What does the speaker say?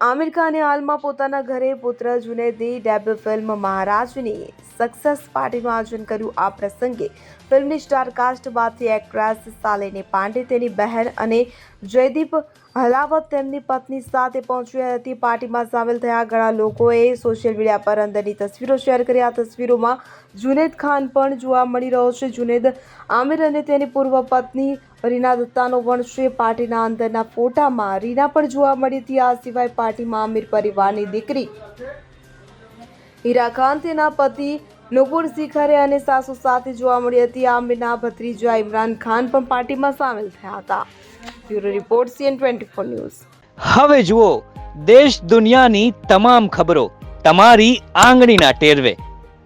આમિર ખાને હાલમાં પોતાના ઘરે પુત્ર જુનેદી ડેબ્યુ ફિલ્મ મહારાજની સક્સેસ પાર્ટીનું આયોજન કર્યું. આ પ્રસંગે ફિલ્મની સ્ટાર કાસ્ટમાંથી એક્ટ્રેસ શાલિની પાંડે, તેની બહેન અને જયદીપ હલાવત તેમની પત્ની સાથે પહોંચી હતી. પાર્ટીમાં સામેલ થયા ઘણા લોકોએ સોશિયલ મીડિયા પર અંદરની તસવીરો શેર કરી. આ તસવીરોમાં જુનેદ ખાન પણ જોવા મળી રહ્યો છે. જુનેદ આમિર અને તેની પૂર્વ પત્ની રીના દત્તાનો છે પાર્ટીના અંદરના ફોટામાં રીના પણ જોવા મળી હતી. આ સિવાય પાર્ટીમાં આમિર પરિવારની દીકરી હીરા ખાન, તેના પતિ નુપુર શિખરે અને સાસુ સાથે જોવા મળી હતી. આમિરના ભત્રીજા ઇમરાન ખાન પણ પાર્ટીમાં સામેલ થયા હતા. Bureau report CN twenty four news. હવે જુઓ, દેશ દુનિયાની તમામ ખબરો તમારી આંગળીના ટેરવે.